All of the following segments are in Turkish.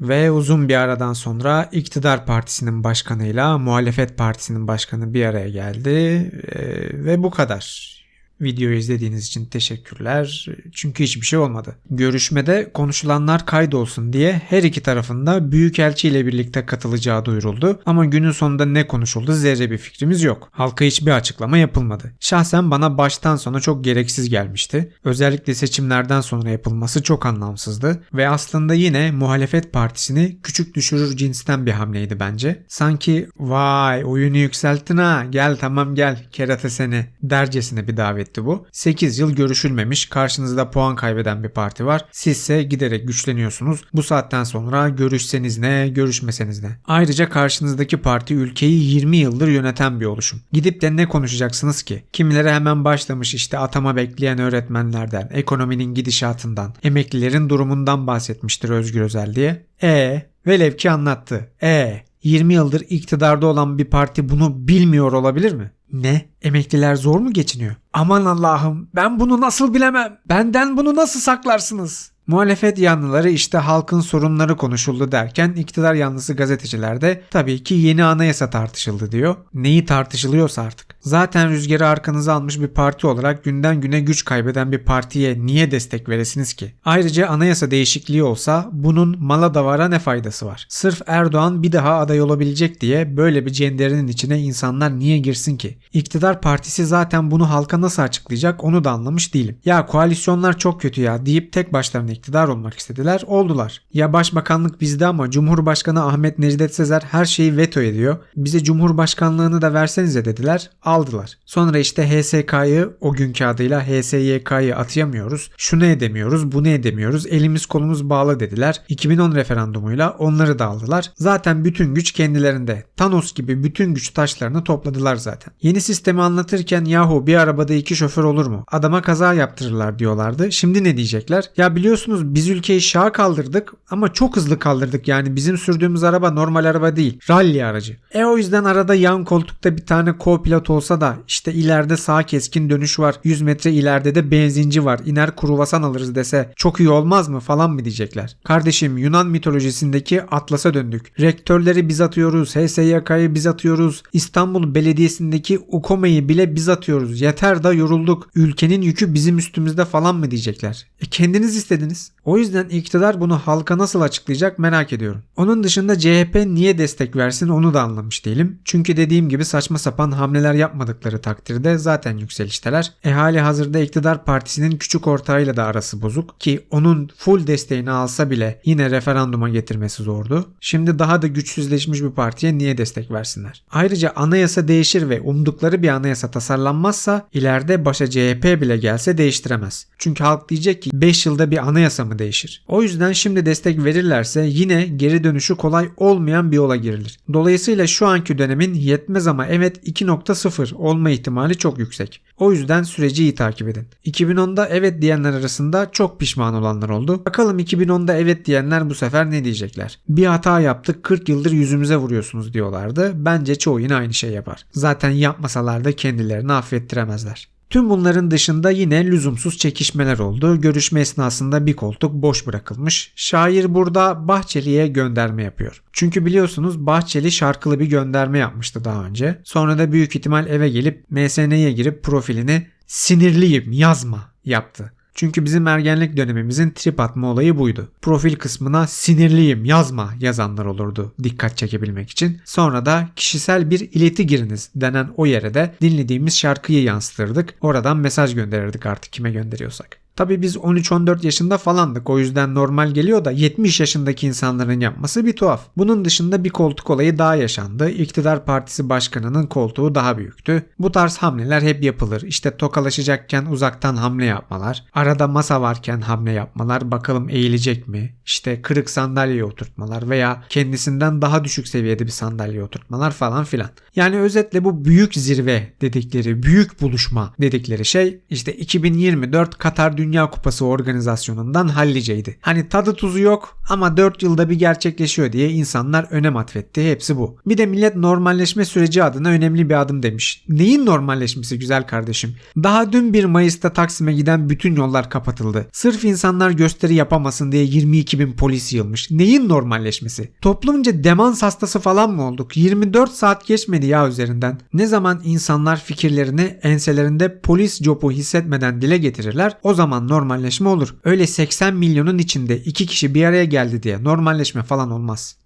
Ve uzun bir aradan sonra iktidar partisinin başkanıyla muhalefet partisinin başkanı bir araya geldi Ee, ve bu kadar. Videoyu izlediğiniz için teşekkürler. Çünkü hiçbir şey olmadı. Görüşmede konuşulanlar kaydolsun diye her iki tarafında büyükelçi ile birlikte katılacağı duyuruldu. Ama günün sonunda ne konuşuldu zerre bir fikrimiz yok. Halka hiçbir açıklama yapılmadı. Şahsen bana baştan sona çok gereksiz gelmişti. Özellikle seçimlerden sonra yapılması çok anlamsızdı. Ve aslında yine muhalefet partisini küçük düşürür cinsten bir hamleydi bence. Sanki vay oyunu yükselttin ha gel tamam gel kerata seni dercesine bir davetti bu. 8 yıl görüşülmemiş karşınızda puan kaybeden bir parti var. Sizse giderek güçleniyorsunuz. Bu saatten sonra görüşseniz ne görüşmeseniz ne. Ayrıca karşınızdaki parti ülkeyi 20 yıldır yöneten bir oluşum. Gidip de ne konuşacaksınız ki? Kimileri hemen başlamış işte atama bekleyen öğretmenlerden, ekonominin gidişatından, emeklilerin durumundan bahsetmiştir Özgür Özel diye. E velev ki anlattı. E 20 yıldır iktidarda olan bir parti bunu bilmiyor olabilir mi? Ne? Emekliler zor mu geçiniyor? Aman Allah'ım ben bunu nasıl bilemem? Benden bunu nasıl saklarsınız? Muhalefet yanlıları işte halkın sorunları konuşuldu derken iktidar yanlısı gazeteciler de tabii ki yeni anayasa tartışıldı diyor. Neyi tartışılıyorsa artık. Zaten rüzgarı arkanıza almış bir parti olarak günden güne güç kaybeden bir partiye niye destek veresiniz ki? Ayrıca anayasa değişikliği olsa bunun mala davara ne faydası var? Sırf Erdoğan bir daha aday olabilecek diye böyle bir cenderinin içine insanlar niye girsin ki? İktidar partisi zaten bunu halka nasıl açıklayacak onu da anlamış değilim. Ya koalisyonlar çok kötü ya deyip tek başlarına iktidar olmak istediler. Oldular. Ya başbakanlık bizde ama Cumhurbaşkanı Ahmet Necdet Sezer her şeyi veto ediyor. Bize Cumhurbaşkanlığını da versenize dediler. Aldılar. Sonra işte HSK'yı o günkü adıyla HSYK'yı atayamıyoruz. Şunu edemiyoruz, bunu edemiyoruz. Elimiz kolumuz bağlı dediler. 2010 referandumuyla onları da aldılar. Zaten bütün güç kendilerinde. Thanos gibi bütün güç taşlarını topladılar zaten. Yeni sistemi anlatırken yahu bir arabada iki şoför olur mu? Adama kaza yaptırırlar diyorlardı. Şimdi ne diyecekler? Ya biliyorsunuz biz ülkeyi şaha kaldırdık ama çok hızlı kaldırdık. Yani bizim sürdüğümüz araba normal araba değil. Rally aracı. E o yüzden arada yan koltukta bir tane co-pilot olsa da işte ileride sağ keskin dönüş var. 100 metre ileride de benzinci var. İner kuruvasan alırız dese çok iyi olmaz mı falan mı diyecekler. Kardeşim Yunan mitolojisindeki Atlas'a döndük. Rektörleri biz atıyoruz. HSYK'yı biz atıyoruz. İstanbul Belediyesi'ndeki UKOME'yi bile biz atıyoruz. Yeter da yorulduk. Ülkenin yükü bizim üstümüzde falan mı diyecekler. E kendiniz istediniz. O yüzden iktidar bunu halka nasıl açıklayacak merak ediyorum. Onun dışında CHP niye destek versin onu da anlamış değilim. Çünkü dediğim gibi saçma sapan hamleler yapmadıkları takdirde zaten yükselişteler. E hali hazırda iktidar partisinin küçük ortağıyla da arası bozuk ki onun full desteğini alsa bile yine referanduma getirmesi zordu. Şimdi daha da güçsüzleşmiş bir partiye niye destek versinler? Ayrıca anayasa değişir ve umdukları bir anayasa tasarlanmazsa ileride başa CHP bile gelse değiştiremez. Çünkü halk diyecek ki 5 yılda bir anayasa mı değişir? O yüzden şimdi destek verirlerse yine geri dönüşü kolay olmayan bir yola girilir. Dolayısıyla şu anki dönemin yetmez ama evet 2.0 olma ihtimali çok yüksek. O yüzden süreci iyi takip edin. 2010'da evet diyenler arasında çok pişman olanlar oldu. Bakalım 2010'da evet diyenler bu sefer ne diyecekler? Bir hata yaptık 40 yıldır yüzümüze vuruyorsunuz diyorlardı. Bence çoğu yine aynı şey yapar. Zaten yapmasalar da kendilerini affettiremezler. Tüm bunların dışında yine lüzumsuz çekişmeler oldu. Görüşme esnasında bir koltuk boş bırakılmış. Şair burada Bahçeli'ye gönderme yapıyor. Çünkü biliyorsunuz Bahçeli şarkılı bir gönderme yapmıştı daha önce. Sonra da büyük ihtimal eve gelip MSN'ye girip profilini sinirliyim yazma yaptı. Çünkü bizim ergenlik dönemimizin trip atma olayı buydu. Profil kısmına sinirliyim yazma yazanlar olurdu dikkat çekebilmek için. Sonra da kişisel bir ileti giriniz denen o yere de dinlediğimiz şarkıyı yansıtırdık. Oradan mesaj gönderirdik artık kime gönderiyorsak. Tabii biz 13-14 yaşında falandık o yüzden normal geliyor da 70 yaşındaki insanların yapması bir tuhaf. Bunun dışında bir koltuk olayı daha yaşandı. İktidar Partisi Başkanı'nın koltuğu daha büyüktü. Bu tarz hamleler hep yapılır. İşte tokalaşacakken uzaktan hamle yapmalar, arada masa varken hamle yapmalar, bakalım eğilecek mi? İşte kırık sandalyeye oturtmalar veya kendisinden daha düşük seviyede bir sandalyeye oturtmalar falan filan. Yani özetle bu büyük zirve dedikleri, büyük buluşma dedikleri şey işte 2024 Katar Dünya Dünya Kupası organizasyonundan halliceydi. Hani tadı tuzu yok ama 4 yılda bir gerçekleşiyor diye insanlar önem atfetti. Hepsi bu. Bir de millet normalleşme süreci adına önemli bir adım demiş. Neyin normalleşmesi güzel kardeşim? Daha dün 1 Mayıs'ta Taksim'e giden bütün yollar kapatıldı. Sırf insanlar gösteri yapamasın diye 22 bin polis yığılmış. Neyin normalleşmesi? Toplumca demans hastası falan mı olduk? 24 saat geçmedi ya üzerinden. Ne zaman insanlar fikirlerini enselerinde polis copu hissetmeden dile getirirler o zaman normalleşme olur. Öyle 80 milyonun içinde 2 kişi bir araya geldi diye normalleşme falan olmaz.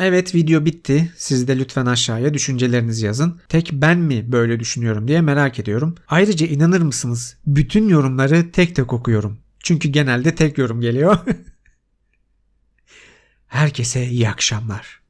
Evet video bitti. Siz de lütfen aşağıya düşüncelerinizi yazın. Tek ben mi böyle düşünüyorum diye merak ediyorum. Ayrıca inanır mısınız? Bütün yorumları tek tek okuyorum. Çünkü genelde tek yorum geliyor. Herkese iyi akşamlar.